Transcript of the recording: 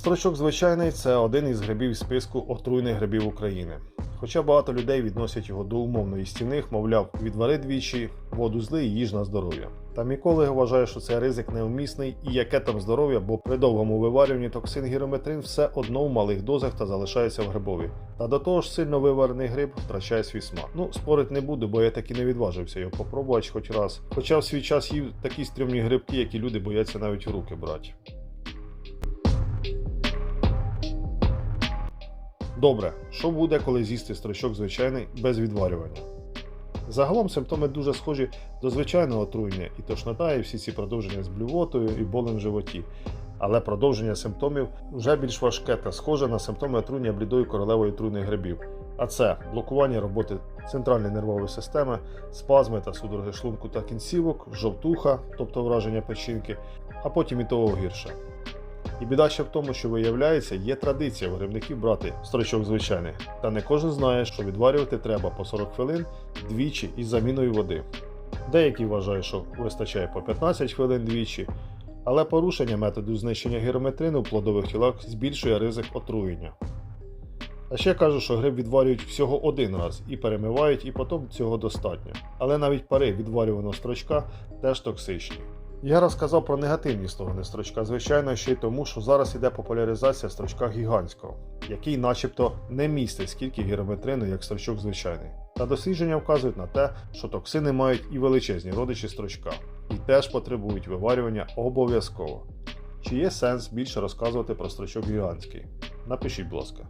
Строчок звичайний це один із грибів списку отруйних грибів України. Хоча багато людей відносять його до умовної стіних, мовляв, відвари двічі, воду зли і їж на здоров'я. Та Міколи вважає, що це ризик неумісний і яке там здоров'я, бо при довгому виварюванні токсин гірометрин все одно в малих дозах та залишається в грибові. Та до того ж сильно виварений гриб втрачає свій смак. Ну, спорить не буду, бо я таки не відважився його попробувати хоч раз. Хоча в свій час їв такі стрімні грибки, які люди бояться навіть у руки брати. Добре, що буде, коли з'їсти строчок звичайний без відварювання? Загалом симптоми дуже схожі до звичайного отруєння, і тошнота, і всі ці продовження з блювотою і болем в животі. Але продовження симптомів вже більш важке та схоже на симптоми отруєння блідої королевої отруйних грибів. А це блокування роботи центральної нервової системи, спазми та судороги шлунку та кінцівок, жовтуха, тобто враження печінки, а потім і того гірше. І біда ще в тому, що виявляється, є традиція в грибників брати строчок звичайний. Та не кожен знає, що відварювати треба по 40 хвилин двічі із заміною води. Деякі вважають, що вистачає по 15 хвилин двічі, але порушення методу знищення гірометрину в плодових тілах збільшує ризик отруєння. А ще кажуть, що гриб відварюють всього один раз і перемивають, і потім цього достатньо. Але навіть пари відварюваного строчка теж токсичні. Я розказав про негативні сторони строчка, звичайно, ще й тому, що зараз іде популяризація строчка гігантського, який начебто не містить скільки гірометрину, як строчок звичайний. Та дослідження вказують на те, що токсини мають і величезні родичі строчка, і теж потребують виварювання обов'язково. Чи є сенс більше розказувати про строчок гігантський? Напишіть, будь ласка.